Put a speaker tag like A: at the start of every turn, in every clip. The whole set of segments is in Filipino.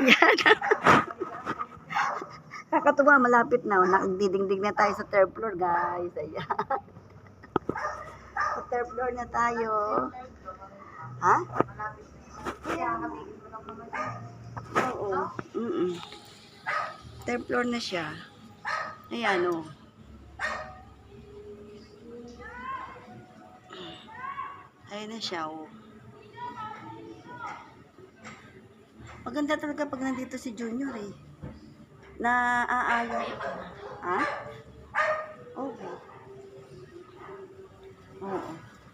A: Yan. Kakatuwa, malapit na. Nakagdidingdig na tayo sa third floor, guys. Ayan. Sa third floor na tayo. Ha? Oo. Mm-mm. Third floor na siya. Ayan, oh. Ayan na siya, oh. Maganda talaga pag nandito si Junior, eh. Na aayon. Ha? Okay. Oo.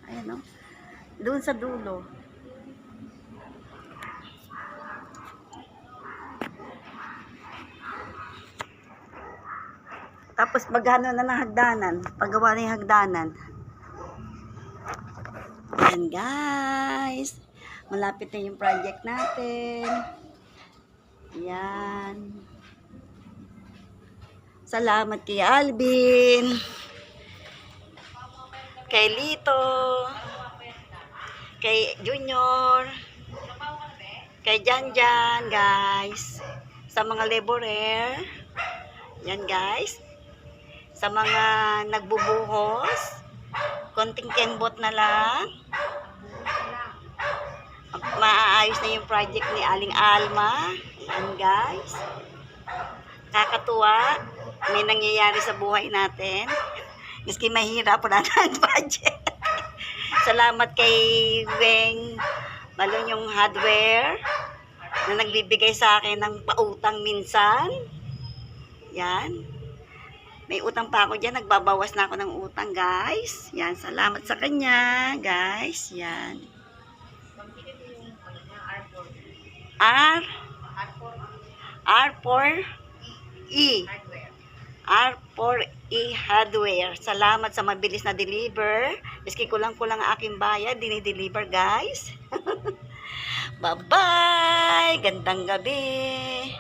A: Ayan, oh. Doon sa dulo. Tapos maghano na ng hagdanan. Paggawa na yung hagdanan. Yan guys. Malapit na yung project natin. Yan. Salamat kay Alvin. Kay Lito. Kay Junior. Kay Janjan guys. Sa mga laborer. Yan guys. Sa mga nagbubuhos. Konting kembot na lang. Maaayos na yung project ni Aling Alma. Yan guys. Kakatuwa. May nangyayari sa buhay natin. Miski mahirap, wala na ang budget. Salamat kay Weng Balon yung hardware na nagbibigay sa akin ng pautang minsan. Yan. May utang pa ako dyan. Nagbabawas na ako ng utang, guys. Yan. Salamat sa kanya, guys. Yan. R R4E R4E hardware. Salamat sa mabilis na deliver. Miski kulang-kulang ang aking bayad, dinideliver guys. Bye-bye! Gandang gabi!